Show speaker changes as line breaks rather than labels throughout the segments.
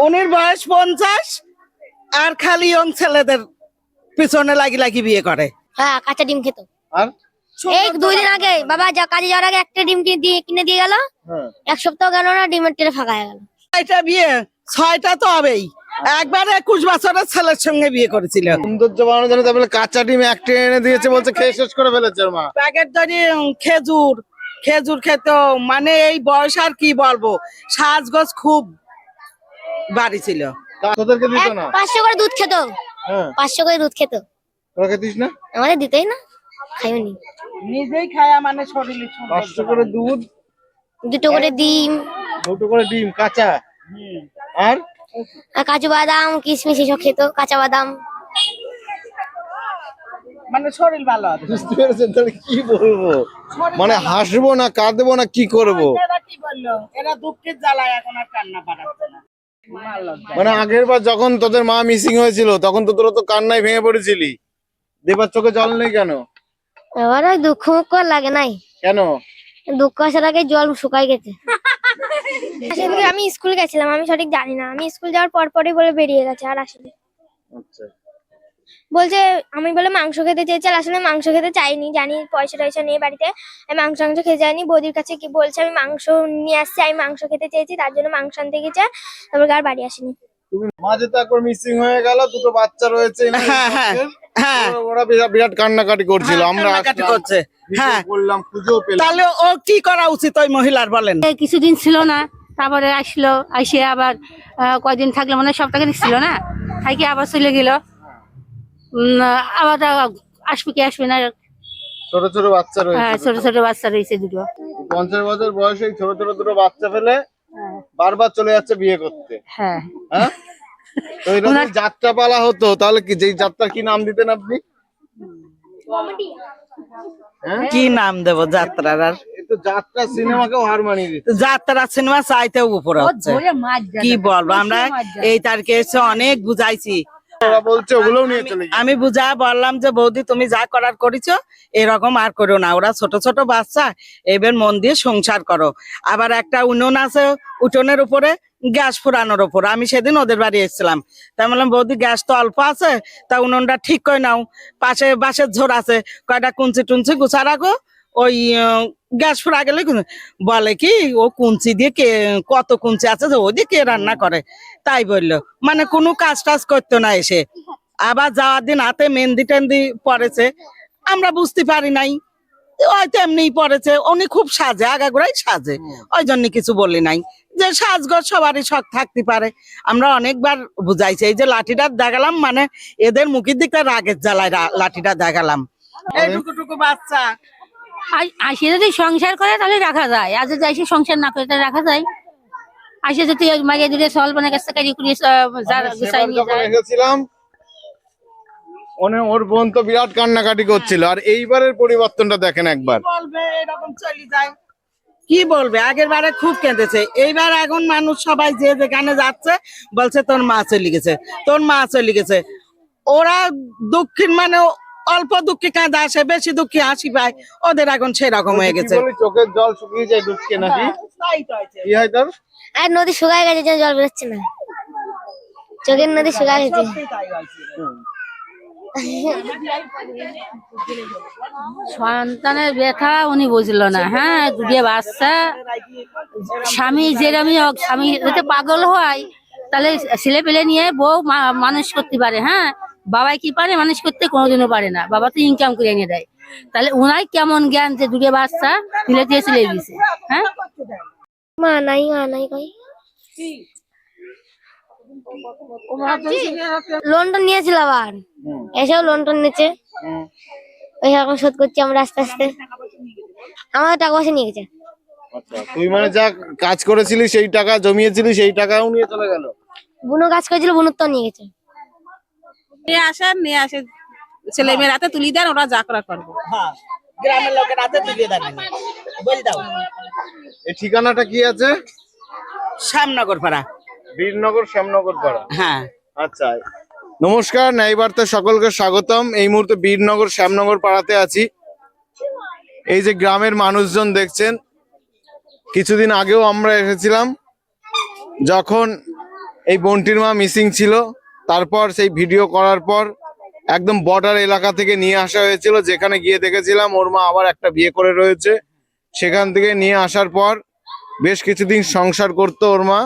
উনির বয়স পঞ্চাশ আর খালি ইয়ং ছেলেদের পিছনে লাগি লাগি বিয়ে করে।
হ্যাঁ কাঁচা ডিম খেত।
আর?
এই দুই দিন আগে বাবা যা কাজে যাওয়ার আগে একটা ডিম কিনে দিয়ে কিনে দিয়ে গেল।
হ্যাঁ।
এক সপ্তাহ গেল না ডিমের টেরে ফাঁকা হয়ে গেল।
ছয়টা বিয়ে ছয়টা তো হবেই। একবার একুশ বছরের ছেলের সঙ্গে বিয়ে করেছিল।
সৌন্দর্য বাড়ানোর জন্য তারপরে কাঁচা ডিম একটা এনে দিয়েছে বলছে খেয়ে শেষ করে ফেলেছে মা।
প্যাকেট ধরি খেজুর। খেজুর খেত মানে এই বয়স আর কি বলব? সাজগোজ খুব বাড়ি ছিল।
তা তোদেরকে দিত না?
পাঁচশো করে দুধ খেত।
হ্যাঁ।
পাঁচশো করে দুধ খেত।
তোরা খেতিস না?
আমাদের দিতেই না। খাইনি
নিজেই খায়া মানে শরীরে
পাঁচশো করে দুধ
দুটো করে ডিম।
দুটো করে ডিম কাঁচা। আর?
আর কাজু বাদাম কিশমিশ এসব খেত কাঁচা বাদাম।
মানে শরীর ভালো
বুঝতে পেরেছেন? তাহলে কি বলব? মানে হাসবো না কাঁদবো না কি করব?
এরা কি বলল এরা দুঃখের জ্বালায় এখন আর কান্না না।
মানে আগের বার যখন তোদের মা মিসিং হয়েছিল তখন তো তোরা তো কান্নায় ভেঙে পড়েছিলি। দেবার চোখে জল নেই কেন?
এবার ওই দুঃখ মুখ আর লাগে নাই।
কেন?
দুঃখ আসার আগে জল শুকাই গেছে। আমি স্কুল গেছিলাম আমি সঠিক জানি না। আমি স্কুল যাওয়ার পর পরই বলে বেরিয়ে গেছে আর আসলে
আচ্ছা।
বলছে আমি বলে মাংস খেতে চেয়েছি আসলে মাংস খেতে চাইনি জানি পয়সা টয়সা নিয়ে বাড়িতে। আমি মাংস মাংস খেতে যাইনি বৌদির কাছে কি বলছে আমি মাংস নিয়ে আসছি আমি মাংস খেতে চেয়েছি তার জন্য মাংস আনতে গেছে তারপর আর বাড়ি আসেনি।
তুমি মাঝে তো একবার মিসিং হয়ে গেল দুটো বাচ্চা রয়েছে এনাদের
হ্যাঁ হ্যাঁ।
পক্ষে। ওরা- ওরা বিরাট বিরাট কান্নাকাটি করছিল আমরা
করছে।
ভিডিও খুঁজেও পেলাম।
তাহলে ও কি করা উচিত ওই মহিলার বলেন?
কিছুদিন ছিল না তারপরে আসলো আসে আবার কয়দিন থাকল মানে সপ্তাহে ছিল না থাকি আবার চলে গেল। আবার আসবে কি আসবে না।
ছোট ছোট বাচ্চা
হ্যাঁ, ছোট ছোট বাচ্চা রয়েছে দুটো।
পঞ্চাশ বছর বয়সে ছোট ছোট দুটো বাচ্চা ফেলে বারবার চলে যাচ্ছে বিয়ে করতে।
হ্যাঁ।
হ্যাঁ? তো যাত্রা পালা হতো তাহলে কি যেই যাত্রা কি নাম দিতেন আপনি? হ্যাঁ?
কি নাম দেব যাত্রার আর?
এই তো যাত্রা সিনেমাকেও হার মানিয়ে দিত
যাত্রা সিনেমা চাইতেও উপরে হচ্ছে। কি বলব আমরা? এই তারিখে এসে অনেক বুঝাইছি।
বলছে ওগুলোও নিয়ে চলে
আমি বুঝা বললাম যে বৌদি তুমি যা করার করেছ এরকম আর করো না। ওরা ছোট ছোট বাচ্চা এবার মন দিয়ে সংসার করো। আবার একটা উনুন আছে উঠোনের উপরে গ্যাস ফুরানোর উপর। আমি সেদিন ওদের বাড়ি এসেছিলাম। তাই বললাম বৌদি গ্যাস তো অল্প আছে তা উনুনটা ঠিক করে নাও। পাশে বাঁশের ঝোর আছে। কয়টা কুঞ্চি টুঞ্চি গুছা রাখো ওই গ্যাস ফুরা গেলে বলে কি, ও কুঞ্চি দিয়ে কে, কত কুঞ্চি আছে যে ওই দিয়ে কে রান্না করে। তাই বলল। মানে কোনো কাজ টাজ করতো না এসে। আবার যাওয়ার দিন হাতে মেহেন্দি টেন্দি পড়েছে। আমরা বুঝতে পারি নাই। হয়তো এমনি পড়েছে। উনি খুব সাজে, আগাগোড়াই সাজে। ওই জন্য কিছু বলি নাই। যে সাজগর সবারই শখ থাকতে পারে। আমরা অনেকবার বুঝাইছি, এই যে লাঠিটা দেখালাম মানে এদের মুখের দিকটা রাগের জ্বালায় লাঠিটা দেখালাম। এইটুকুটুকু বাচ্চা।
আসে যদি সংসার করে তাহলে রাখা যায়। আর যদি আসে সংসার না করে তাহলে রাখা যায়। আসে যদি মাঝে দূরে সল মানে কাছে কারি কুড়ি যার গুছাই নিয়ে যায়।
এসেছিলাম ওর বোন তো বিরাট কান্নাকাটি করছিল। আর এইবারের পরিবর্তনটা দেখেন একবার।
বলবে? এরকম চলে যায়। কি বলবে? আগের বারে খুব কেঁদেছে। এইবার এখন মানুষ সবাই যে যেখানে যাচ্ছে বলছে তোর মা চলে গেছে। তোর মা চলে গেছে। ওরা দক্ষিণ মানে অল্প দুঃখে কাঁদে আসে বেশি দুঃখে হাসি পায় ওদের এখন সেরকম হয়ে গেছে।
চোখের জল শুকিয়ে যায় ঢুকছে নাকি? কি হয় তোর?
আর নদী শুকায় গেছে জল বেরোচ্ছে না। চোখের নদী শুকায় গেছে।
সন্তানের ব্যথা উনি বুঝলো না হ্যাঁ দুটো বাচ্চা। স্বামী যেরকমই হোক স্বামী যাতে পাগল হয় তাহলে ছেলে পেলে নিয়ে বউ মা- মানুষ করতে পারে হ্যাঁ। বাবাই কি পারে? মানুষ করতে কোনোদিনও পারে না। বাবা তো ইনকাম করে এনে দেয়। তাহলে ওনার কেমন জ্ঞান যে দুটো বাচ্চা তুলে দিয়ে চলে গেছে? হ্যাঁ?
মা নাই মা নাই কই। লোনটা নিয়েছিল আবার। এসেও লোনটা নিয়েছে। ওই এখন শোধ করছি আমরা আস্তে আস্তে। আমাদের টাকা পয়সা নিয়ে গেছে।
আচ্ছা তুই মানে যা কাজ করেছিলি সেই টাকা জমিয়েছিলি সেই টাকাও নিয়ে চলে গেল?
বুনো কাজ করেছিল বুনোর তো নিয়ে গেছে।
নিয়ে আসেন নিয়ে আসে। ছেলে মেয়ের হাতে তুলি দেন ওরা যা করা করব।
হ্যাঁ গ্রামের লোকের হাতে তুলে দেন। বলে দাও।
এই ঠিকানাটা কি আছে?
শ্যামনগর পাড়া।
বীরনগর শ্যামনগর পাড়া।
হ্যাঁ।
আচ্ছা। নমস্কার ন্যায় বার্তা সকলকে স্বাগতম। এই মুহূর্তে বীরনগর শ্যামনগর পাড়াতে আছি। এই যে গ্রামের মানুষজন দেখছেন কিছুদিন আগেও আমরা এসেছিলাম যখন এই বন্টির মা মিসিং ছিল। তারপর সেই ভিডিও করার পর একদম বর্ডার এলাকা থেকে নিয়ে আসা হয়েছিল যেখানে গিয়ে দেখেছিলাম ওর মা আবার একটা বিয়ে করে রয়েছে। সেখান থেকে নিয়ে আসার পর বেশ কিছুদিন সংসার করতো ওর মা।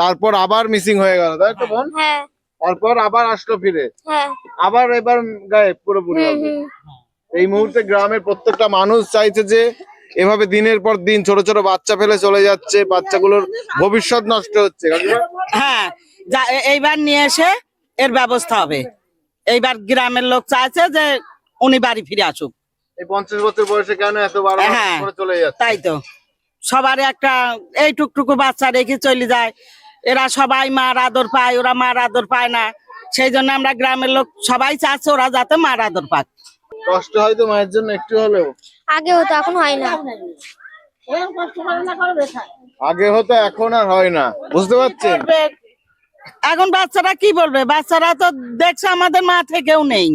তারপর আবার মিসিং হয়ে গেল তাই তো বোন?
হ্যাঁ।
তারপর আবার আসলো ফিরে।
হ্যাঁ।
আবার এবার গায়েব পুরোপুরি এই মুহূর্তে গ্রামের প্রত্যেকটা মানুষ চাইছে যে এভাবে দিনের পর দিন ছোট ছোট বাচ্চা ফেলে চলে যাচ্ছে বাচ্চাগুলোর ভবিষ্যৎ নষ্ট হচ্ছে।
হ্যাঁ যা এইবার নিয়ে এসে এর ব্যবস্থা হবে। এইবার গ্রামের লোক চাইছে যে উনি বাড়ি ফিরে আসুক।
এই পঞ্চাশ বছর বয়সে কেন এত
হ্যাঁ।
চলে যাচ্ছে?
তাই তো। সবার একটা এই টুকটুকু বাচ্চা রেখে চলে যায়। এরা সবাই মার আদর পায় ওরা মার আদর পায় না। সেই জন্য আমরা গ্রামের লোক সবাই চাচ্ছে ওরা যাতে মার আদর পাক।
কষ্ট হয়তো মায়ের জন্য একটু হলেও।
আগে হতো এখন হয় না।
আগে হতো এখন আর হয় না। বুঝতে পারছেন?
এখন বাচ্চারা কি বলবে? বাচ্চারা তো দেখছে আমাদের মা থেকেও নেই।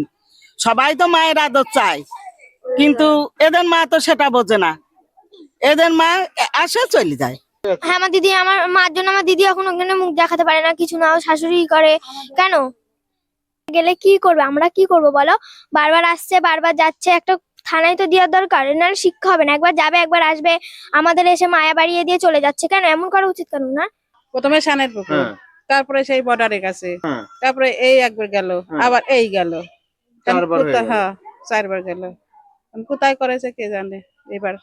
সবাই তো মায়ের আদর চায়। কিন্তু এদের মা তো সেটা বোঝে না। এদের মা আসে চলে যায়।
হ্যাঁ আমার দিদি আমার মার জন্য আমার দিদি এখন ওখানে মুখ দেখাতে পারে না কিছু না ও শাশুড়ি করে। কেন? গেলে কি করবে? আমরা কি করব বলো? বারবার আসছে বারবার যাচ্ছে একটা থানায় তো দেওয়ার দরকার। নাহলে শিক্ষা হবে না। একবার যাবে একবার আসবে। আমাদের এসে মায়া বাড়িয়ে দিয়ে চলে যাচ্ছে। কেন? এমন করা উচিত কেন না?
প্রথমে সানের পুকুর
হ্যাঁ।
তারপরে সেই বর্ডারে কাছে
হ্যাঁ।
তারপরে এই একবার গেল
হ্যাঁ।
আবার এই
গেল।
হ্যাঁ চারবার গেল। কোথায় করেছে কে জানে? এবার